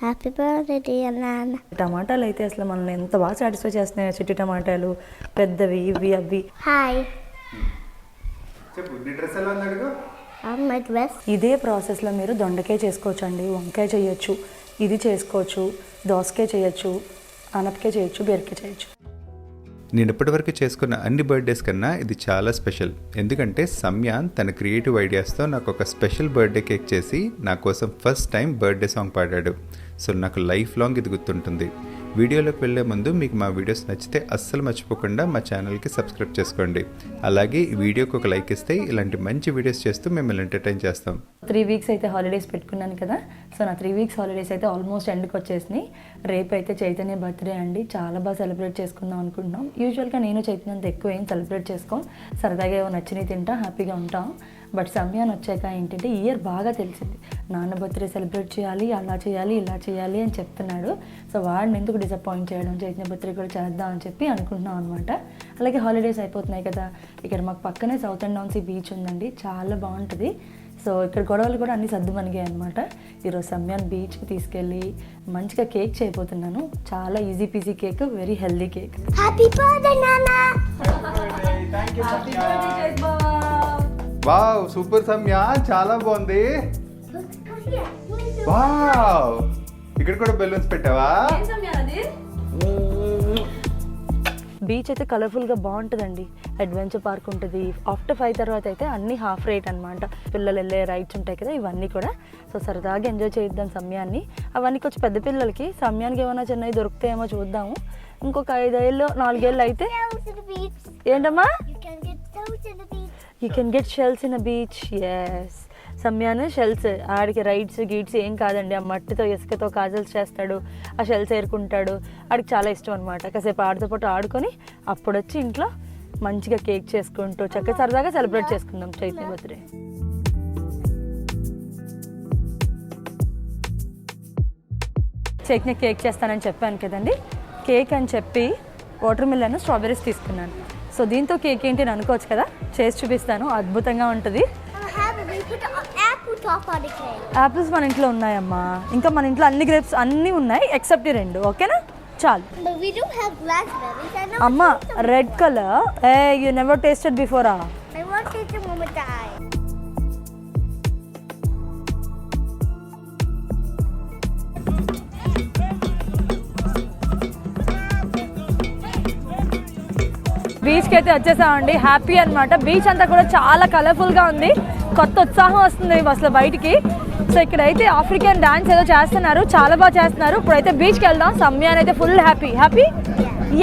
Happy birthday నాన్న టమాటాలు అయితే అసలు మనల్ని ఎంత బాగా సాటిస్ఫై చేస్తున్నాయి చిట్టి టమాటాలు పెద్దవి ఇవి అవి. హాయ్ చెప్పు నీ డ్రెస్ ఎలా ఉంది అడుగు? మై డ్రెస్ ఇదే ప్రాసెస్లో మీరు దొండకాయ చేసుకోవచ్చు అండి వంకాయ చేయొచ్చు ఇది చేసుకోవచ్చు దోసకాయ చేయొచ్చు ఆనపకాయ చేయొచ్చు బీరకాయ చేయొచ్చు. నేను ఇప్పటివరకు చేసుకున్న అన్ని బర్త్డేస్ కన్నా ఇది చాలా స్పెషల్ ఎందుకంటే సమ్యాన్ తన క్రియేటివ్ ఐడియాస్తో నాకు ఒక స్పెషల్ బర్త్డే కేక్ చేసి నా కోసం ఫస్ట్ టైం బర్త్డే సాంగ్ పాడాడు. సో నాకు లైఫ్ లాంగ్ ఇది గుర్తుంటుంది. వీడియోలోకి వెళ్ళే ముందు మీకు మా వీడియోస్ నచ్చితే అస్సలు మర్చిపోకుండా మా ఛానల్కి సబ్స్క్రైబ్ చేసుకోండి. అలాగే ఈ వీడియోకి ఒక లైక్ ఇస్తే ఇలాంటి మంచి వీడియోస్ చేస్తూ మిమ్మల్ని ఎంటర్టైన్ చేస్తాం. త్రీ వీక్స్ అయితే హాలిడేస్ పెట్టుకున్నాను కదా. సో నా త్రీ వీక్స్ హాలిడేస్ అయితే ఆల్మోస్ట్ ఎండ్కి వచ్చేసినాయి. రేపు అయితే చైతన్య బర్త్డే అండి. చాలా బాగా సెలబ్రేట్ చేసుకుందాం అనుకుంటున్నాం. యూజువల్గా నేను చైతన్యంత ఎక్కువ ఏం సెలబ్రేట్ చేసుకోం. సరదాగా ఏమో నచ్చినవి తింటాం హ్యాపీగా ఉంటాం. బట్ సమయాన్ని వచ్చాక ఏంటంటే ఇయర్ బాగా తెలిసింది. నాన్న బర్త్డే సెలబ్రేట్ చేయాలి అలా చేయాలి ఇలా చేయాలి అని చెప్తున్నాడు. సో వాడిని ఎందుకు డిసప్పాయింట్ చేయడం చైతన్య బర్త్డే కూడా చేద్దాం అని చెప్పి అనుకుంటున్నాం అనమాట అలాగే హాలిడేస్ అయిపోతున్నాయి కదా. ఇక్కడ మాకు పక్కనే సౌత్ అండ్ డౌన్సీ బీచ్ ఉందండి. చాలా బాగుంటుంది. సో ఇక్కడ గొడవలు కూడా అన్ని సర్దు మనిగాయి అనమాట ఈరోజు సమ్యాన్ బీచ్కి తీసుకెళ్ళి మంచిగా కేక్ చేయబోతున్నాను. చాలా easy peasy cake very healthy cake happy birthday నాన్న! వావ్ సూపర్ సమ్య చాలా బాగుంది. వావ్. ఇక్కడ కూడా బెలూన్స్ పెట్టావా? బీచ్ అయితే కలర్ఫుల్గా బాగుంటుందండి. అడ్వెంచర్ పార్క్ ఉంటుంది. ఆఫ్టర్ ఫైవ్ తర్వాత అయితే అన్ని హాఫ్ రేట్ అనమాట పిల్లలు వెళ్ళే రైడ్స్ ఉంటాయి కదా ఇవన్నీ కూడా. సో సరదాగా ఎంజాయ్ చేద్దాం సమయాన్ని. అవన్నీ కొంచెం పెద్ద పిల్లలకి సమయానికి ఏమైనా చిన్నవి దొరుకుతాయేమో చూద్దాము. ఇంకొక ఐదేళ్ళు నాలుగేళ్ళు అయితే. ఏంటమ్మా? You can get shells in a beach yes Samyan shells ఆడికి రైడ్స్ గీట్స్ ఏం కాదండి. ఆ మట్టితో ఇసుకతో కాజల్స్ చేస్తాడు ఆ షెల్స్ ఏరుకుంటాడు. ఆడికి చాలా ఇష్టం అనమాట కాసేపు ఆడితో పాటు ఆడుకొని అప్పుడు వచ్చి ఇంట్లో మంచిగా కేక్ చేసుకుంటూ చక్కగా సరదాగా సెలబ్రేట్ చేసుకుందాం. చైతన్య బర్త్డే చైతన్య కేక్ చేస్తానని చెప్పాను కదండి. కేక్ అని చెప్పి వాటర్ మిల్లన్ స్ట్రాబెర్రీస్ తీసుకున్నాను. సో దీంతో కేక్ ఏంటి అని అనుకోవచ్చు కదా? చేసి చూపిస్తాను. అద్భుతంగా ఉంటుంది. యాపిల్స్ మన ఇంట్లో ఉన్నాయమ్మా. ఇంకా మన ఇంట్లో అన్ని గ్రేప్స్ అన్నీ ఉన్నాయి ఎక్సెప్ట్ ఈ రెండు. ఓకేనా? చాలు. అమ్మ రెడ్ కలర్ ఏ యూ నెవర్ టేస్టెడ్ బిఫోరా బీచ్కి అయితే వచ్చేసామండి. హ్యాపీ అన్నమాట. బీచ్ అంతా కూడా చాలా కలర్ఫుల్గా ఉంది. కొత్త ఉత్సాహం వస్తుంది అసలు బయటికి. సో ఇక్కడైతే ఆఫ్రికన్ డాన్స్ ఏదో చేస్తున్నారు. చాలా బాగా చేస్తున్నారు. ఇప్పుడైతే బీచ్కి వెళ్దాం. సమ్యాన్ అయితే ఫుల్ హ్యాపీ హ్యాపీ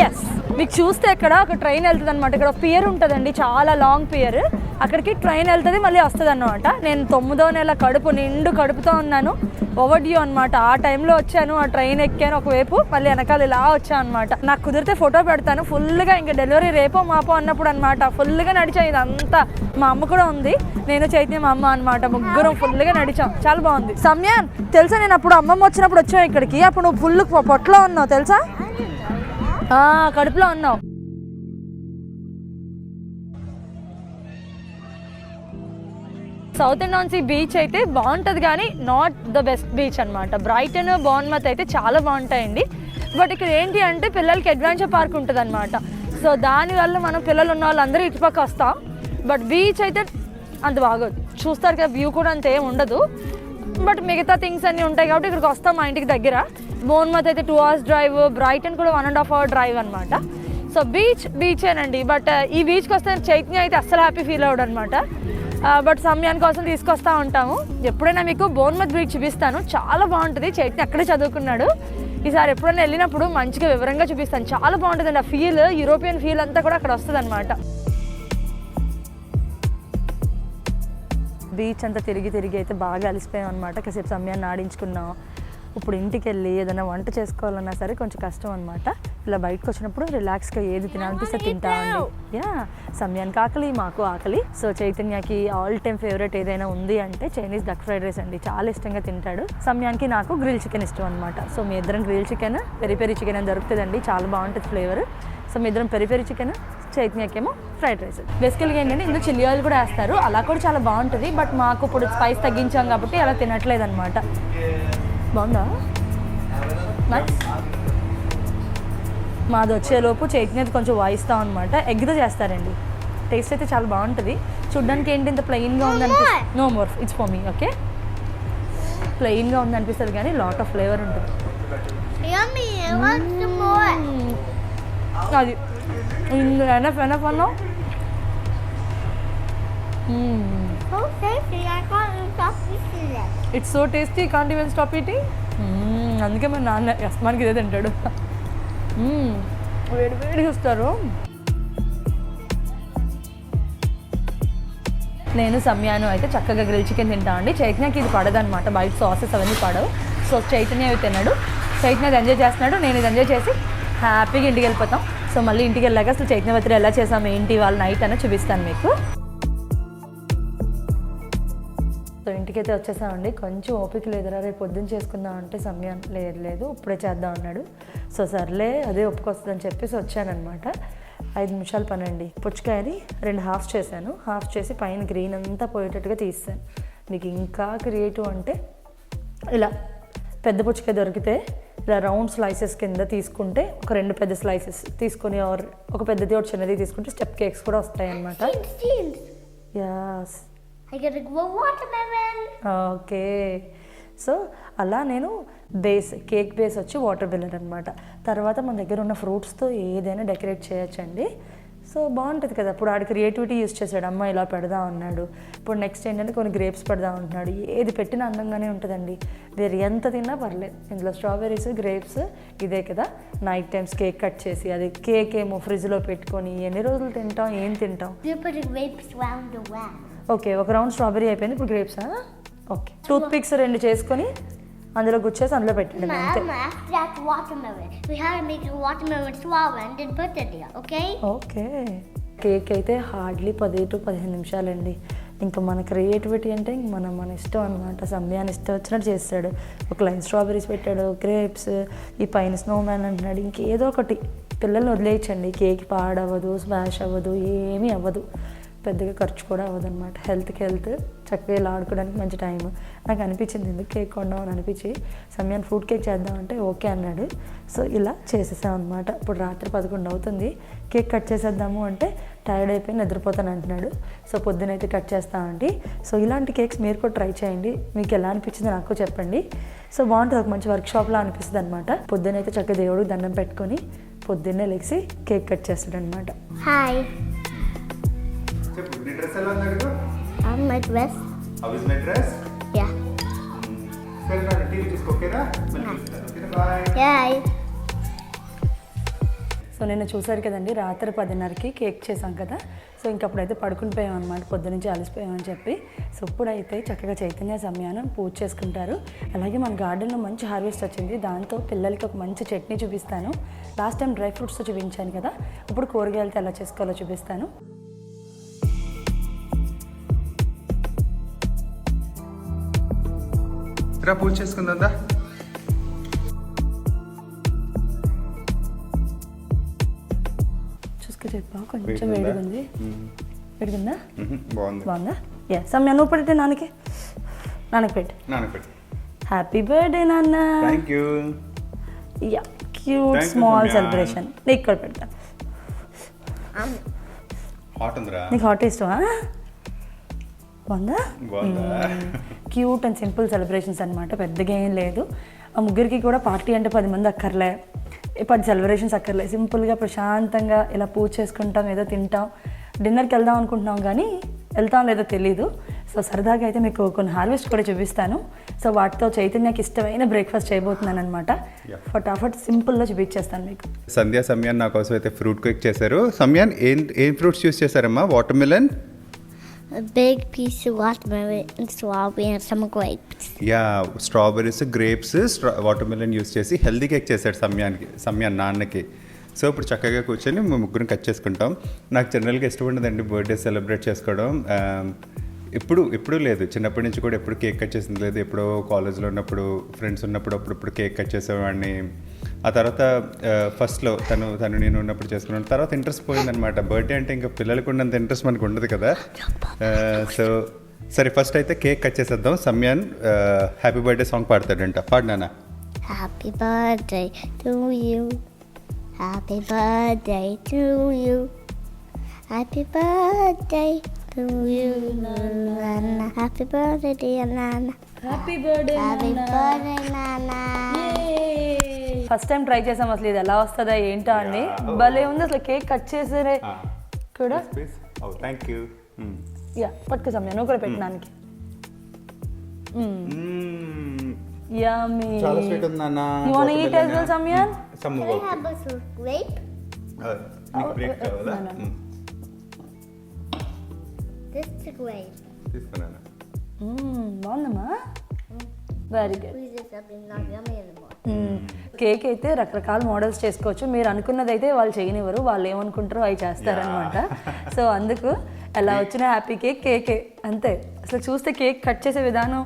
ఎస్ మీకు చూస్తే ఇక్కడ ఒక ట్రైన్ వెళ్తుంది అనమాట ఇక్కడ పియర్ ఉంటుందండి. చాలా లాంగ్ పియర్ అక్కడికి ట్రైన్ వెళ్తుంది మళ్ళీ వస్తుంది అనమాట నేను తొమ్మిదో నెల కడుపు నిండు కడుపుతో ఉన్నాను. ఓవర్డ్యూ అనమాట ఆ టైంలో వచ్చాను ఆ ట్రైన్ ఎక్కాను ఒకవైపు మళ్ళీ వెనకాల ఇలా వచ్చాను అనమాట నాకు కుదిరితే ఫోటో పెడతాను ఫుల్గా ఇంకా డెలివరీ రేపో మాపో అన్నప్పుడు అనమాట ఫుల్గా నడిచాం ఇదంతా. మా అమ్మ కూడా ఉంది నేను చైతన్య మా అమ్మ అనమాట ముగ్గురం ఫుల్గా నడిచాం. చాలా బాగుంది. సమ్యాన్ తెలుసా నేను అప్పుడు అమ్మమ్మ వచ్చినప్పుడు వచ్చాం ఇక్కడికి? అప్పుడు నువ్వు ఫుల్ పొట్టలో ఉన్నావు తెలుసా? కడుపులో ఉన్నావు. సౌత్ అండ్ నాన్సీ బీచ్ అయితే బాగుంటుంది కానీ నాట్ ద బెస్ట్ బీచ్ అనమాట బ్రైటన్ బాన్మత్ అయితే చాలా బాగుంటాయండి. బట్ ఇక్కడ ఏంటి అంటే పిల్లలకి అడ్వెంచర్ పార్క్ ఉంటుంది అనమాట సో దానివల్ల మనం పిల్లలు ఉన్న వాళ్ళందరూ ఇటుపక్క వస్తాం. బట్ బీచ్ అయితే అంత బాగోదు. చూస్తారు కదా వ్యూ కూడా అంత ఏం ఉండదు. బట్ మిగతా థింగ్స్ అన్నీ ఉంటాయి కాబట్టి ఇక్కడికి వస్తాం మా ఇంటికి దగ్గర. బోన్మత్ అయితే టూ అవర్స్ డ్రైవ్ బ్రైటన్ కూడా one and half hour drive అనమాట సో బీచ్ బీచేనండి. బట్ ఈ బీచ్కి వస్తే చైతన్య అయితే అస్సలు హ్యాపీ ఫీల్ అవ్వడు అనమాట బట్ సమయాని కోసం తీసుకొస్తా ఉంటాము. ఎప్పుడైనా మీకు బోన్మత్ బీచ్ చూపిస్తాను. చాలా బాగుంటుంది. చైతన్య అక్కడే చదువుకున్నాడు. ఈసారి ఎప్పుడైనా వెళ్ళినప్పుడు మంచిగా వివరంగా చూపిస్తాను. చాలా బాగుంటుందండి ఆ ఫీల్ యూరోపియన్ ఫీల్ అంతా కూడా అక్కడ వస్తుంది అనమాట బీచ్ అంతా తిరిగి తిరిగి అయితే బాగా అలసిపోయాం అనమాట కాసేపు సమయాన్ని ఆడించుకున్నాం. ఇప్పుడు ఇంటికి వెళ్ళి ఏదైనా వంట చేసుకోవాలన్నా సరే కొంచెం కష్టం అనమాట ఇలా బయటకు వచ్చినప్పుడు రిలాక్స్గా ఏది తినాలనిపిస్తే తింటా అండి. యా సమయానికి ఆకలి మాకు ఆకలి. సో చైతన్యకి ఆల్ టైమ్ ఫేవరెట్ ఏదైనా ఉంది అంటే చైనీస్ డక్ ఫ్రైడ్ రైస్ అండి. చాలా ఇష్టంగా తింటాడు. సమయానికి నాకు గ్రిల్ చికెన్ ఇష్టం అనమాట సో మీ ఇద్దరం grill chicken peri peri chicken అని దొరుకుతుందండి. చాలా బాగుంటుంది ఫ్లేవర్ సో మీ ఇద్దరం పెరి పెరి చికెన్ చైతన్యకేమో ఫ్రైడ్ రైస్ బేసికల్గా ఏంటంటే ఇందులో చిల్లీ ఆయిల్ కూడా వేస్తారు. అలా కూడా చాలా బాగుంటుంది. బట్ మాకు ఇప్పుడు స్పైస్ తగ్గించాం కాబట్టి అలా తినట్లేదు అనమాట బాగుందా? నైస్ మాది వచ్చేలోపు చైతన్యత కొంచెం వాయిస్తాం అనమాట ఎగ్తో చేస్తారండి. టేస్ట్ అయితే చాలా బాగుంటుంది. చూడ్డానికి ఏంటి ఇంత ప్లెయిన్గా ఉంది అనిపిస్తుంది no more it's for me okay ప్లెయిన్గా ఉంది అనిపిస్తుంది కానీ లాట్ ఆఫ్ ఫ్లేవర్ ఉంటుంది. అది. ఎనఫ్ ఎనఫ్ అన్నావు. It's so tasty can't even stop eating అందుకే మా నాన్న అస్మానికి ఇదే తింటాడు. వేడి వేడిగా ఇస్తారు. నేను సమయాను అయితే చక్కగా గ్రిల్ చికెన్ తింటా అండి. చైతన్యకి ఇది పడదనమాట బయట సాసెస్ అవన్నీ పడవు. సో చైతన్య అవి తిన్నాడు చైతన్య అది ఎంజాయ్ చేస్తున్నాడు. నేను ఇది ఎంజాయ్ చేసి హ్యాపీగా ఇంటికి వెళ్ళిపోతాం. సో మళ్ళీ ఇంటికి వెళ్ళాక అసలు చైతన్య ఎలా చేసాం ఏంటి వాళ్ళ నైట్ అని చూపిస్తాను మీకు. సో ఇంటికైతే వచ్చేసామండి. కొంచెం ఓపిక లేదురా రేపు పొద్దున్న చేసుకుందాం అంటే సమయం లేదు లేదు. ఇప్పుడే చేద్దాం అన్నాడు. సో సర్లే అదే ఒప్పుకొస్తుందని చెప్పేసి వచ్చానమాట ఐదు నిమిషాలు పని అండి పుచ్చకాయని రెండు హాఫ్ చేశాను. హాఫ్ చేసి పైన గ్రీన్ అంతా పోయేటట్టుగా తీస్తాను. మీకు ఇంకా క్రియేటివ్ అంటే ఇలా పెద్ద పుచ్చకాయ దొరికితే ఇలా రౌండ్ స్లైసెస్ కింద తీసుకుంటే ఒక రెండు పెద్ద స్లైసెస్ తీసుకొని ఒక పెద్దది ఒకటి చిన్నది తీసుకుంటే స్టెప్ కేక్స్ కూడా వస్తాయి అనమాట Seems, I gotta grow watermelon. Okay so అలా నేను బేస్ కేక్ బేస్ వచ్చి వాటర్ బిల్లర్ అనమాట తర్వాత మన దగ్గర ఉన్న ఫ్రూట్స్తో ఏదైనా డెకరేట్ చేయొచ్చండి. సో బాగుంటుంది కదా. ఇప్పుడు ఆడి క్రియేటివిటీ యూస్ చేశాడు. అమ్మ ఇలా పెడదాం అన్నాడు. ఇప్పుడు నెక్స్ట్ ఏంటంటే కొన్ని గ్రేప్స్ పెడదాం అంటున్నాడు. ఏది పెట్టినా అందంగానే ఉంటుందండి. వేరే ఎంత తిన్నా పర్లేదు. ఇందులో స్ట్రాబెర్రీస్ గ్రేప్స్ ఇదే కదా. నైట్ టైమ్స్ కేక్ కట్ చేసి అది కేక్ ఏమో ఫ్రిడ్జ్లో పెట్టుకొని ఎన్ని రోజులు తింటాం ఏం తింటాం? ఓకే ఒక రౌండ్ స్ట్రాబెరీ అయిపోయింది. ఇప్పుడు గ్రేప్సా? ఓకే. టూత్ పిక్స్ రెండు చేసుకొని అందులో గుచ్చేసి అందులో పెట్టండి okay? ఓకే. కేక్ అయితే హార్డ్లీ పది టు పదిహేను నిమిషాలండి. ఇంకా మన క్రియేటివిటీ అంటే ఇంక మనం మన ఇష్టం అనమాట సమయాన్ని ఇష్టం వచ్చినట్టు చేస్తాడు. ఒక లైన్ స్ట్రాబెరీస్ పెట్టాడు గ్రేప్స్ ఈ పైన స్నో మ్యాన్ అంటున్నాడు. ఇంకేదో ఒకటి పిల్లల్ని వదిలేయచ్చండి. కేక్ పాడవదు స్మాష్ అవ్వదు ఏమీ అవ్వదు. పెద్దగా ఖర్చు కూడా అవ్వదన్నమాట. హెల్త్కి హెల్త్ చక్కగా ఇలా ఆడుకోవడానికి మంచి టైం నాకు అనిపించింది ఎందుకు కేక్ కొందాం అని అనిపించి సమయాన్ని ఫ్రూట్ కేక్ చేద్దామంటే ఓకే అన్నాడు. సో ఇలా చేసేసాం అనమాట ఇప్పుడు రాత్రి పదకొండు అవుతుంది. కేక్ కట్ చేసేద్దాము అంటే టైర్డ్ అయిపోయి నిద్రపోతాను అంటున్నాడు. సో పొద్దునైతే కట్ చేస్తామండి సో ఇలాంటి కేక్స్ మీరు కూడా ట్రై చేయండి. మీకు ఎలా అనిపించింది నాకు చెప్పండి. సో బాగుంటుంది. ఒక మంచి వర్క్షాప్లో అనిపిస్తుంది అనమాట పొద్దునైతే చక్కగా దేవుడికి దండం పెట్టుకొని పొద్దున్నే లెగిసి కేక్ కట్ చేస్తాడు అనమాట హాయ్ చెప్పు నీ డ్రెస్ ఎలా ఉంది అడుగు? My dress. How is my dress Yeah. సరే నాన్న టీవీ చూసుకో ఓకేనా? మళ్ళీ ఓకేనా బాయ్. Yeah. సో నిన్న చూసారు కదండి రాత్రి పదిన్నరకి కేక్ చేసాం కదా. సో ఇంకప్పుడైతే పడుకుని పోయాం అనమాట పొద్దు నుంచి అలసిపోయామని చెప్పి. సో ఇప్పుడైతే చక్కగా చైతన్య సమయాన్ని పూజ చేసుకుంటారు. అలాగే మన గార్డెన్లో మంచి హార్వెస్ట్ వచ్చింది. దాంతో పిల్లలకి ఒక మంచి చట్నీ చూపిస్తాను. లాస్ట్ టైం డ్రై ఫ్రూట్స్తో చూపించాను కదా ఇప్పుడు కూరగాయలతో ఎలా చేసుకోవాలో చూపిస్తాను. రా పూజ చేసుకుందా చూసుకు చెప్పా కొంచెం వేడిగా ఉంది బాగుంది. బాగుందా? యా సమయ నువ్వు పెడితే నాన్నకి? నాన్నకి పెట్టు. నానపెట్టి హ్యాపీ బర్త్డే నాన్న. Thank you yeah cute small. Celebration నీకు కూడా పెడతా. హాట్ ఉందిరా. నీకు హాట్ ఇష్టమా? బాగుందా? క్యూట్ అండ్ సింపుల్ సెలబ్రేషన్స్ అనమాట పెద్దగా ఏం లేదు. ఆ ముగ్గురికి కూడా పార్టీ అంటే పది మంది అక్కర్లే. పది సెలబ్రేషన్స్ అక్కర్లే. సింపుల్గా ప్రశాంతంగా ఇలా పూజ చేసుకుంటాం ఏదో తింటాం. డిన్నర్కి వెళ్దాం అనుకుంటున్నాం కానీ వెళ్తాం లేదో తెలీదు. సో సరదాగా అయితే మీకు కొన్ని హార్వెస్ట్ కూడా చూపిస్తాను. సో వాటితో చైతన్యకి ఇష్టమైన బ్రేక్ఫాస్ట్ చేయబోతున్నాను అనమాట. ఫటాఫట్ సింపుల్లో చూపించేస్తాను మీకు. సంధ్యా సమయాన్ నా కోసం అయితే ఫ్రూట్ కేక్ చేశారు. సమయాన్ ఏం ఏం fruits use చేశారమ్మా? Watermelon A big piece of watermelon and strawberry and some grapes. Yeah strawberries grapes watermelon use చేసి హెల్దీ కేక్ చేశాడు సమయానికి సమయా నాన్నకి. సో ఇప్పుడు చక్కగా కూర్చొని మేము ముగ్గురిని కట్ చేసుకుంటాం. నాకు జనరల్గా ఇష్టం ఉండదండి బర్త్డే సెలబ్రేట్ చేసుకోవడం. ఆ, ఇప్పుడు ఎప్పుడూ లేదు. చిన్నప్పటి నుంచి కూడా ఎప్పుడు కేక్ కట్ చేసింది లేదు. ఎప్పుడో కాలేజ్లో ఉన్నప్పుడు ఫ్రెండ్స్ ఉన్నప్పుడు అప్పుడప్పుడు కేక్ కట్ చేసేవాడిని. ఆ తర్వాత ఫస్ట్లో తను తను నేను ఉన్నప్పుడు చేసుకున్నాను. తర్వాత ఇంట్రెస్ట్ పోయిందనమాట బర్త్డే అంటే ఇంకా పిల్లలకు ఉన్నంత ఇంట్రెస్ట్ మనకు ఉండదు కదా. సో సరే ఫస్ట్ అయితే కేక్ కట్ చేసేద్దాం. సమ్యాన్ హ్యాపీ బర్త్డే సాంగ్ పాడతాడంట. పాడినానా happy birthday to you happy birthday to you happy birthday to you happy birthday birthday. Happy birthday Happy birthday, Nana. First time try చేసాం అసలు ఇది ఎలా వస్తుందా ఏంటో అండి భలే ఉంది అసలు కేక్ కట్ చేసారే. కూడా ఓ థ్యాంక్ యూ యా పట్టుకో సమయం నువ్వు కూడా పెట్టడానికి యమ్మీ చాలా స్వీట్ ఉంది నాన్న You wanna eat as well, Samyan? Sammu Can I have a sweet grape? నీకు బ్రేక్ కావాలా? no, no. Hmm. This is grape. తీసుకున్నాను బాగుందమ్మా? Very good. కేక్ అయితే రకరకాల మోడల్స్ చేసుకోవచ్చు. మీరు అనుకున్నది అయితే వాళ్ళు చేయనివ్వరు. వాళ్ళు ఏమనుకుంటారో అవి చేస్తారనమాట సో అందుకు ఎలా వచ్చిన హ్యాపీ కేక్ కేకే అంతే. అసలు చూస్తే కేక్ కట్ చేసే విధానం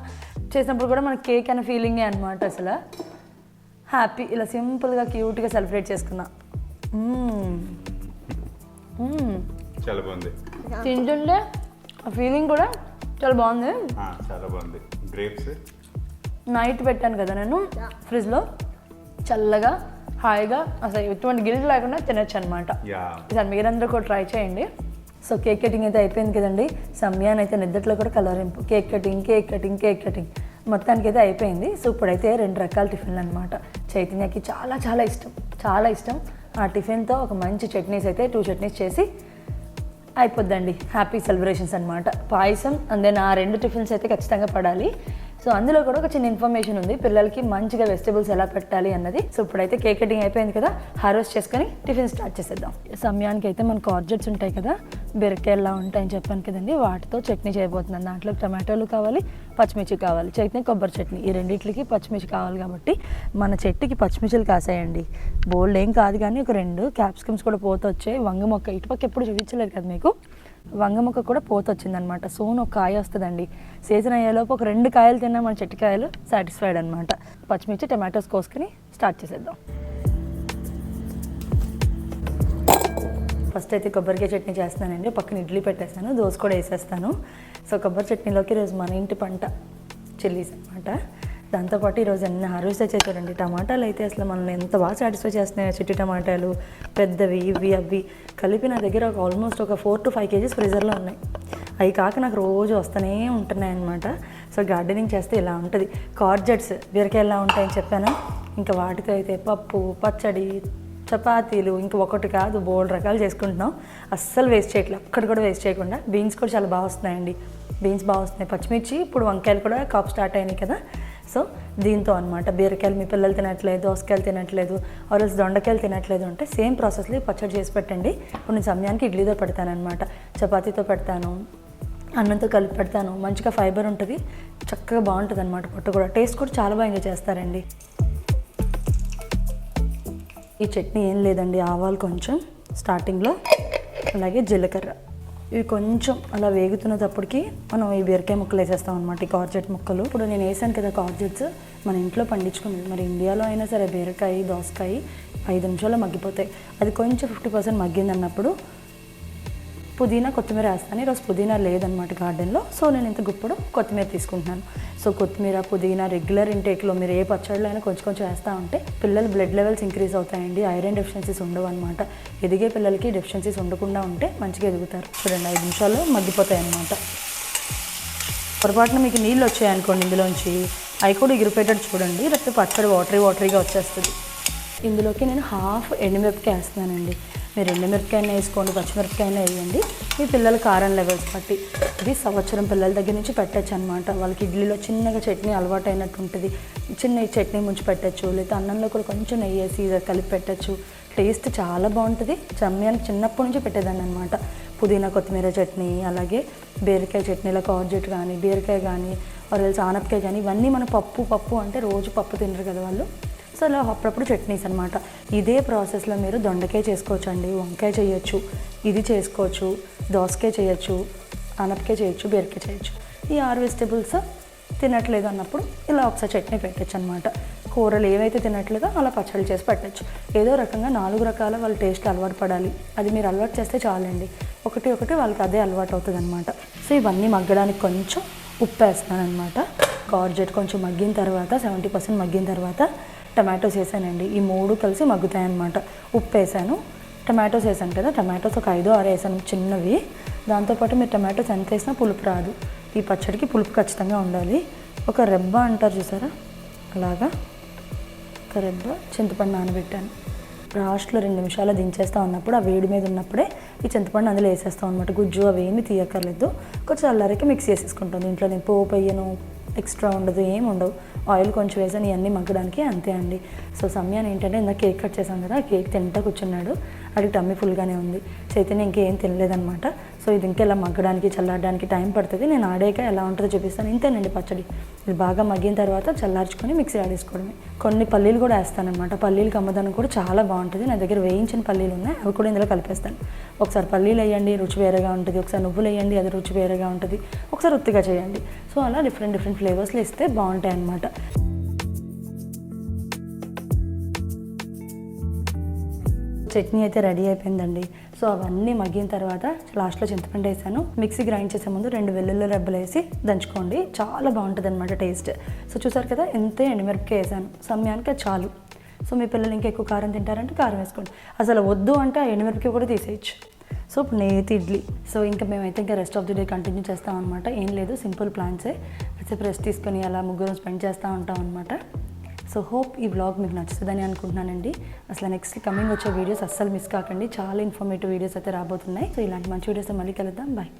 చేసినప్పుడు కూడా మనకి కేక్ అనే ఫీలింగే అనమాట అసలు. హ్యాపీ ఇలా సింపుల్గా క్యూట్గా సెలబ్రేట్ చేసుకున్నా. మ్మ్. మ్మ్. చాలా బాగుంది. తింటుంటే ఆ ఫీలింగ్ కూడా చాలా బాగుంది. చాలా బాగుంది. గ్రేప్స్ నైట్ పెట్టాను కదా నేను ఫ్రిడ్జ్లో చల్లగా హాయిగా అసలు ఎటువంటి గిల్ట్ లేకుండా తినొచ్చు అనమాట ఈసారి మీరందరూ కూడా ట్రై చేయండి. సో కేక్ కటింగ్ అయితే అయిపోయింది కదండి. సమ్యాన్ అయితే నిద్రలో కూడా కలరింపు cake cutting cake cutting cake cutting మొత్తానికి అయితే అయిపోయింది. సో ఇప్పుడైతే రెండు రకాల టిఫిన్లు అనమాట చైతన్యకి చాలా చాలా ఇష్టం. చాలా ఇష్టం. ఆ టిఫిన్తో ఒక మంచి చట్నీస్ అయితే టూ చట్నీస్ చేసి అయిపోద్దండి. హ్యాపీ సెలబ్రేషన్స్ అనమాట పాయసం అండ్ దెన్ ఆ రెండు టిఫిన్స్ అయితే ఖచ్చితంగా పడాలి. సో అందులో కూడా ఒక చిన్న ఇన్ఫర్మేషన్ ఉంది. పిల్లలకి మంచిగా వెజిటబుల్స్ ఎలా పెట్టాలి అన్నది. సో ఇప్పుడైతే కేక్ కటింగ్ అయిపోయింది కదా హార్వెస్ట్ చేసుకొని టిఫిన్ స్టార్ట్ చేసేద్దాం. సమయానికి అయితే మనకు ఆర్జెట్స్ ఉంటాయి కదా బీరకాయలా ఉంటాయని చెప్పాను కదండి. వాటితో చట్నీ చేయబోతున్నాను. దాంట్లో టమాటోలు కావాలి పచ్చిమిర్చి కావాలి. చట్నీ కొబ్బరి చట్నీ. ఈ రెండింటికి పచ్చిమిర్చి కావాలి కాబట్టి మన చెట్టుకి పచ్చిమిర్చిలు కాసాయండి. బోల్డ్ ఏం కాదు కానీ ఒక రెండు క్యాప్సికమ్స్ కూడా పోతొచ్చాయి. వంగ మొక్క ఇటుపక్క ఎప్పుడు చూపించలేదు కదా మీకు. వంగ మొక్క కూడా పోత వచ్చిందనమాట సోన్ ఒక కాయ వస్తుందండి. సీజన్ అయ్యేలోపు ఒక రెండు కాయలు తిన్నా మన చెట్టు కాయలు సాటిస్ఫైడ్ అనమాట. పచ్చిమిర్చి టమాటోస్ కోసుకొని స్టార్ట్ చేసేద్దాం. ఫస్ట్ అయితే కొబ్బరికాయ చట్నీ చేస్తున్నానండి. పక్కన ఇడ్లీ పెట్టేస్తాను దోశ కూడా వేసేస్తాను. సో కొబ్బరి చట్నీలోకి ఈరోజు మన ఇంటి పంట చిల్లీస్ అనమాట. దాంతోపాటు ఈరోజు అన్ని హార్వెస్ట్ చూడండి టమాటాలు అయితే అసలు మనల్ని ఎంత బాగా సాటిస్ఫై చేస్తున్నాయో చిట్టి టమాటాలు పెద్దవి ఇవి అవి కలిపి నా దగ్గర ఒక ఆల్మోస్ట్ ఒక ఫోర్ టు ఫైవ్ కేజీస్ ఫ్రీజర్లో ఉన్నాయి. అవి కాక నాకు రోజు వస్తూనే ఉంటున్నాయి అనమాట సో గార్డెనింగ్ చేస్తే ఇలా ఉంటుంది. కార్జెట్స్ బీరకాయ ఎలా ఉంటాయని చెప్పాను. ఇంకా వాటితో అయితే పప్పు పచ్చడి చపాతీలు ఇంక ఒకటి కాదు బోల్డ్ రకాలు చేసుకుంటున్నాం. అస్సలు వేస్ట్ చేయట్లేదు అక్కడ కూడా వేస్ట్ చేయకుండా బీన్స్ కూడా చాలా బాగా వస్తున్నాయండి. బీన్స్ బాగా వస్తున్నాయి. పచ్చిమిర్చి ఇప్పుడు వంకాయలు కూడా కాపు స్టార్ట్ అయినాయి కదా. సో దీంతో అనమాట బీరకాయలు మీ పిల్లలు తినట్లేదు దోసకాయలు తినట్లేదు ఆర్ఎల్స్ దొండకాయలు తినట్లేదు అంటే సేమ్ ప్రాసెస్లో ఈ పచ్చడి చేసి పెట్టండి. ఇప్పుడు నేను సమయానికి ఇడ్లీతో పెడతానమాట చపాతీతో పెడతాను అన్నంతో కలిపి పెడతాను. మంచిగా ఫైబర్ ఉంటుంది చక్కగా బాగుంటుంది అనమాట పొట్టు కూడా. టేస్ట్ కూడా చాలా బాగా ఎంజాయ్ చేస్తారండి. ఈ చట్నీ ఏం లేదండి ఆవాలు కొంచెం స్టార్టింగ్లో అలాగే జీలకర్ర. ఇవి కొంచెం అలా వేగుతున్నప్పటికి మనం ఈ బీరకాయ ముక్కలు వేసేస్తాం అనమాట ఈ కార్జెట్ ముక్కలు. ఇప్పుడు నేను వేసాను కదా కార్జెట్స్ మన ఇంట్లో పండించుకునేది. మరి ఇండియాలో అయినా సరే బీరకాయ దోసకాయ ఐదు నిమిషాల్లో మగ్గిపోతాయి. అది కొంచెం ఫిఫ్టీ పర్సెంట్ మగ్గింది అన్నప్పుడు పుదీనా కొత్తిమీర వేస్తాను. ఈరోజు పుదీనా లేదనమాట గార్డెన్లో. సో నేను ఇంత గుప్పుడు కొత్తిమీర తీసుకుంటున్నాను. సో కొత్తిమీర పుదీనా రెగ్యులర్ ఇంటేక్లో మీరు ఏ పచ్చళ్ళు అయినా కొంచెం కొంచెం వేస్తూ ఉంటే పిల్లల బ్లడ్ లెవెల్స్ ఇంక్రీజ్ అవుతాయండి. ఐరన్ డెఫిషియన్సీస్ ఉండవు అనమాట ఎదిగే పిల్లలకి డెఫిషియన్సీస్ ఉండకుండా ఉంటే మంచిగా ఎదుగుతారు. చూడండి ఐదు నిమిషాల్లో మగ్గిపోతాయి అనమాట పొరపాటున మీకు నీళ్ళు వచ్చాయనుకోండి ఇందులోంచి. అవి కూడా ఎగిరిపోయేటట్టు చూడండి. లేకపోతే పచ్చడి వాటరీ వాటరీగా వచ్చేస్తుంది. ఇందులోకి నేను హాఫ్ ఎండుమిరపకాయ వేస్తున్నానండి. మీరు ఎండుమిరపకాయనే వేసుకోండి పచ్చిమిరపకాయనే వేయండి. మీ పిల్లల కారం లెవెల్స్ బట్టి ఇది సంవత్సరం పిల్లల దగ్గర నుంచి పెట్టచ్చు అనమాట వాళ్ళకి ఇడ్లీలో చిన్నగా చట్నీ అలవాటు అయినట్టు ఉంటుంది. చిన్న చట్నీ ముంచి పెట్టచ్చు లేదా అన్నంలో కూడా కొంచెం నెయ్యి వేసి కలిపి పెట్టచ్చు. టేస్ట్ చాలా బాగుంటుంది. చమ్యానికి చిన్నప్పటి నుంచి పెట్టేదాన్ని అనమాట పుదీనా కొత్తిమీర చట్నీ అలాగే బీరకాయ చట్నీలో కార్జెట్ కానీ బీరకాయ కానీ ఆరెల్స్ ఆనపకాయ కానీ ఇవన్నీ మన పప్పు పప్పు అంటే రోజు పప్పు తినరు కదా వాళ్ళు. సో అప్పుడప్పుడు చట్నీస్ అనమాట ఇదే ప్రాసెస్లో మీరు దొండకాయ చేసుకోవచ్చు అండి వంకాయ చేయొచ్చు ఇది చేసుకోవచ్చు దోసకాయ చేయొచ్చు అనపకాయ చేయొచ్చు బీరకాయ చేయొచ్చు. ఈ ఆరు వెజిటేబుల్స్ తినట్లేదు అన్నప్పుడు ఇలా ఒకసారి చట్నీ పెట్టచ్చు అనమాట కూరలు ఏవైతే తినట్లేదో అలా పచ్చడి చేసి పెట్టచ్చు. ఏదో రకంగా నాలుగు రకాల వాళ్ళ టేస్ట్ అలవాటు పడాలి. అది మీరు అలవాటు చేస్తే చాలండి. ఒకటి ఒకటి వాళ్ళకి అదే అలవాటు అవుతుంది అనమాట సో ఇవన్నీ మగ్గడానికి కొంచెం ఉప్పు వేస్తాను అనమాట కార్జెట్ కొంచెం మగ్గిన తర్వాత సెవెంటీ పర్సెంట్ మగ్గిన తర్వాత టమాటోస్ వేసానండి. ఈ మూడు కలిసి మగ్గుతాయి అన్నమాట ఉప్పు వేసాను. టమాటోస్ వేసాను కదా టమాటోస్ ఒక ఐదో ఆరు వేసాను చిన్నవి. దాంతోపాటు మీరు టమాటోస్ ఎంత వేసినా పులుపు రాదు. ఈ పచ్చడికి పులుపు ఖచ్చితంగా ఉండాలి. ఒక రెబ్బ అంటారు చూసారా? అలాగా. ఒక రెబ్బ చింతపండు నానబెట్టాను. లాస్ట్లో రెండు నిమిషాలు దించేస్తా ఉన్నప్పుడు ఆ వేడి మీద ఉన్నప్పుడే ఈ చింతపండు అందులో వేసేస్తాం అనమాట గుజ్జు అవి ఏమి తీయక్కర్లేదు. కొంచెం అల్లరికి మిక్స్ చేసేసుకుంటాం. దీంట్లో నేను పోపు వేయను ఎక్స్ట్రా ఉండదు ఏం ఉండవు. ఆయిల్ కొంచెం వేసాను ఇవన్నీ మగ్గడానికి అంతే అండి. సో సమయాన్ని ఏంటంటే ఇందాక కేక్ కట్ చేసాం కదా కేక్ తింటా కూర్చున్నాడు. అది టమ్మీ ఫుల్గానే ఉంది. చైతన్య ఇంకేం తినలేదనమాట సో ఇది ఇంకా ఇలా మగ్గడానికి చల్లారడానికి టైం పడుతుంది. నేను ఆడాక ఎలా ఉంటుందో చూపిస్తాను. ఇంతేనండి పచ్చడి. ఇది బాగా మగ్గిన తర్వాత చల్లార్చుకొని మిక్సీ ఆడేసుకోవడమే. కొన్ని పల్లీలు కూడా వేస్తానమాట పల్లీలు కమ్మదనం కూడా చాలా బాగుంటుంది. నా దగ్గర వేయించిన పల్లీలు ఉన్నాయి. అవి కూడా ఇందులో కలిపేస్తాను. ఒకసారి పల్లీలు వేయండి రుచి వేరేగా ఉంటుంది. ఒకసారి నువ్వులు వేయండి అది రుచి వేరేగా ఉంటుంది. ఒకసారి ఉత్తిగా చేయండి. సో అలా డిఫరెంట్ డిఫరెంట్ ఫ్లేవర్స్లో ఇస్తే బాగుంటాయి అన్నమాట చట్నీ అయితే రెడీ అయిపోయిందండి. సో అవన్నీ మగ్గిన తర్వాత లాస్ట్లో చింతపండు వేసాను. మిక్సీ గ్రైండ్ చేసే ముందు రెండు వెల్లుల్లి రెబ్బలు వేసి దంచుకోండి. చాలా బాగుంటుంది అనమాట టేస్ట్. సో చూసారు కదా ఎంతే ఎండుమిరపకాయ వేసాను. సమయానికి చాలు. సో మీ పిల్లలు ఇంకా ఎక్కువ కారం తింటారంటే కారం వేసుకోండి. అసలు వద్దు అంటే ఆ ఎండుమిరపకాయ కూడా తీసేయచ్చు. సో ఇప్పుడు నేతి ఇడ్లీ. సో ఇంకా మేమైతే ఇంకా rest of the day continue చేస్తాం అనమాట ఏం లేదు సింపుల్ ప్లాన్సే కాసేపు రెస్ట్ తీసుకొని అలా ముగ్గురు స్పెండ్ చేస్తూ ఉంటాం అనమాట సో హోప్ ఈ బ్లాగ్ మీకు నచ్చుతుందని అనుకుంటున్నానండి. అసలు నెక్స్ట్ కమింగ్ వచ్చే వీడియోస్ అస్సలు మిస్ కాకండి. చాలా ఇన్ఫర్మేటివ్ వీడియోస్ అయితే రాబోతున్నాయి. సో ఇలాంటి మంచి వీడియోస్ మళ్ళీ కలుద్దాం. బాయ్